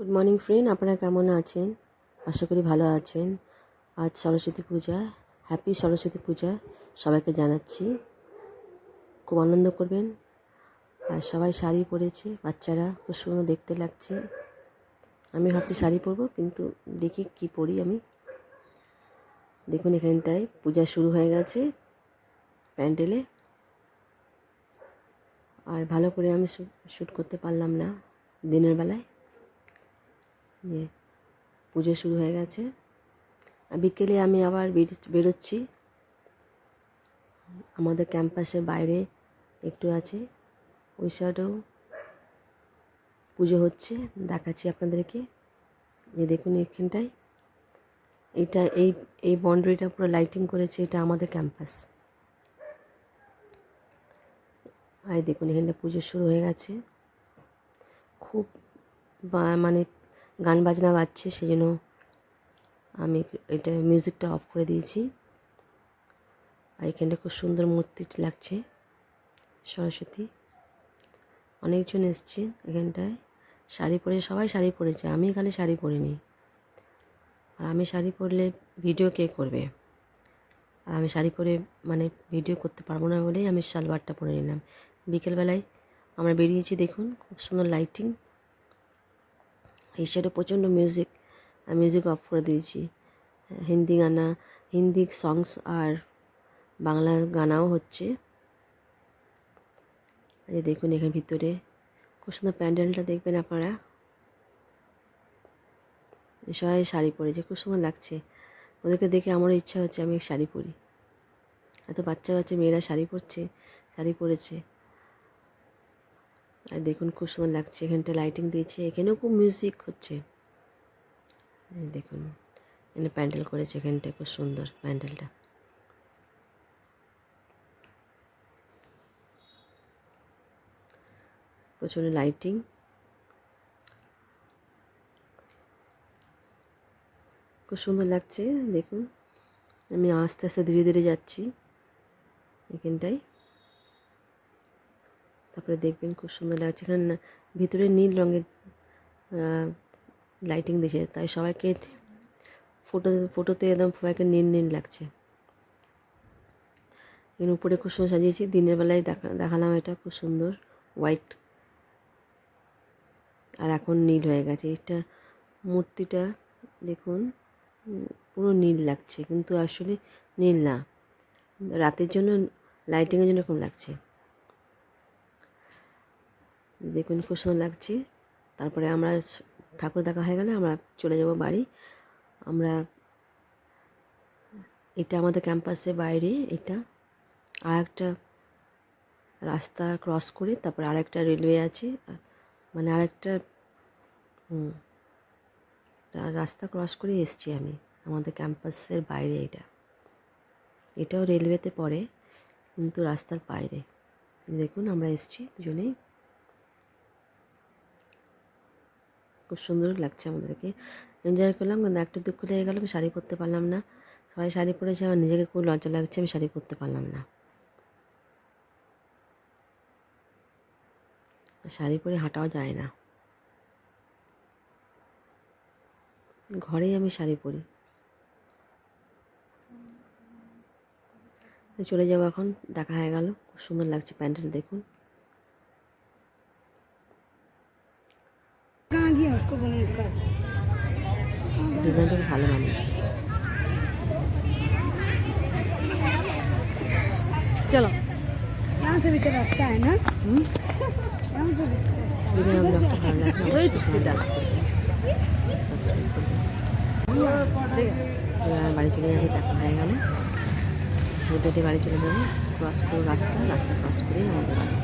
Good morning friend আপনারা কেমন আছেন? আশা করি ভালো আছেন। আজ সরস্বতী পূজা। হ্যাপি সরস্বতী পূজা সবাইকে জানাচ্ছি। খুব আনন্দ করবেন। আর সবাই শাড়ি পরেছে, বাচ্চারা খুব সুন্দর দেখতে লাগছে। আমি ভাবছি শাড়ি পরবো, কিন্তু দেখি কি পরি আমি। দেখুন এখানটায় পূজা শুরু হয়ে গেছে প্যান্ডেলে। আর ভালো করে আমি শ্যুট করতে পারলাম না দিনের বেলায়। যে পুজো শুরু হয়ে গেছে। বিকেলে আমি আবার বের- বেরোচ্ছি। আমাদের ক্যাম্পাসের বাইরে একটু আছে। ওই সাইডেও পুজো হচ্ছে। দেখাচ্ছি আপনাদেরকে। যে দেখুন এখানটায়। এটা এই এই বাউন্ডারিটা পুরো লাইটিং করেছে। এটা আমাদের ক্যাম্পাস। আর দেখুন এখানটা পুজো শুরু হয়ে গেছে। খুব মানে গান বাজনা বাজছে সেই জন্য আমি এটা মিউজিকটা অফ করে দিয়েছি। আর এখানটা খুব সুন্দর মূর্তি লাগছে, সরস্বতী। অনেকজন এসছে এখানটায়। শাড়ি পরে, সবাই শাড়ি পরেছে, আমি খালি শাড়ি পরিনি। আর আমি শাড়ি পরলে ভিডিও কে করবে? আর আমি শাড়ি পরে মানে ভিডিও করতে পারব না বলেই আমি সালোয়ারটা পরে নিলাম। বিকেলবেলায় আমরা বেরিয়েছি, দেখুন, খুব সুন্দর লাইটিং এই প্রচণ্ড মিউজিক মিউজিক অফ করে দিয়েছি। হিন্দি গানা, হিন্দি সংস আর বাংলা গানাও হচ্ছে। এই দেখুন এখানে ভিতরে, খুব সুন্দর প্যান্ডেলটা দেখবেন আপনারা। সবাই শাড়ি পরেছে খুব সুন্দর লাগছে। ওদেরকে দেখে আমারও ইচ্ছা হচ্ছে আমি শাড়ি পরি। এত বাচ্চা বাচ্চা মেয়েরা শাড়ি পরছে, শাড়ি পরেছে। আর দেখুন খুব সুন্দর লাগছে, এখানটা লাইটিং দিয়েছে, এখানেও খুব মিউজিক হচ্ছে। দেখুন, এখানে প্যান্ডেল করেছে এখানটা খুব সুন্দর প্যান্ডেলটা। প্রচণ্ড লাইটিং খুব সুন্দর লাগছে, দেখুন। আমি আস্তে আস্তে ধীরে ধীরে যাচ্ছি, এখানটায়। তারপরে দেখবেন খুব সুন্দর লাগছে। এখানে ভিতরে নীল রঙের লাইটিং দিয়েছে তাই সবাইকে ফটো ফটোতে একদম সবাইকে নীল নীল লাগছে। এখানে উপরে খুব সুন্দর সাজিয়েছি। দিনের বেলায় দেখা, দেখালাম এটা, খুব সুন্দর হোয়াইট আর এখন নীল হয়ে গেছে। এটা মূর্তিটা দেখুন, পুরো নীল লাগছে, কিন্তু আসলে নীল না। রাতের জন্য লাইটিংয়ের জন্য এরকম লাগছে। দেখুন খুব সুন্দর লাগছে। তারপরে আমরা ঠাকুর দেখা হয়ে গেলে আমরা চলে যাব বাড়ি। আমরা, এটা আমাদের ক্যাম্পাসের বাইরে এটা। আর একটা রাস্তা ক্রস করে তারপরে আরেকটা রেলওয়ে আছে। মানে আরেকটা রাস্তা ক্রস করে এসছি আমি। আমাদের ক্যাম্পাসের বাইরে এটা। এটাও রেলওয়েতে পড়ে, কিন্তু রাস্তার বাইরে। দেখুন আমরা এসছি দুজনেই। খুব সুন্দর লাগছে আমাদেরকে। এনজয় করলাম কিন্তু একটা দুঃখ লেগে গেল, আমি শাড়ি পরতে পারলাম না। সবাই শাড়ি পরেছে, আমার নিজেকে খুব লজ্জা লাগছে, আমি শাড়ি পরতে পারলাম না। শাড়ি পরে হাঁটাও যায় না। ঘরেই আমি শাড়ি পরি। চলে যাব এখন, দেখা হয়ে গেল, খুব সুন্দর লাগছে প্যান্টটা দেখুন। ডিজাইনটা খুব ভালো বানিয়েছে चलो यहाँ से भी तो रास्ता है ना হুম यहाँ से भी तो रास्ता যদি আমরা একটা ভালো লাগে অবশ্যই তোমরা like করবে, subscribe করবে। এবার বাড়ি চলে যাবে দেখা হয়ে গেল হেঁটে হেঁটে বাড়ি চলে যাবো ক্রস করে রাস্তা রাস্তা ক্রস করেই আমাদের বাড়ি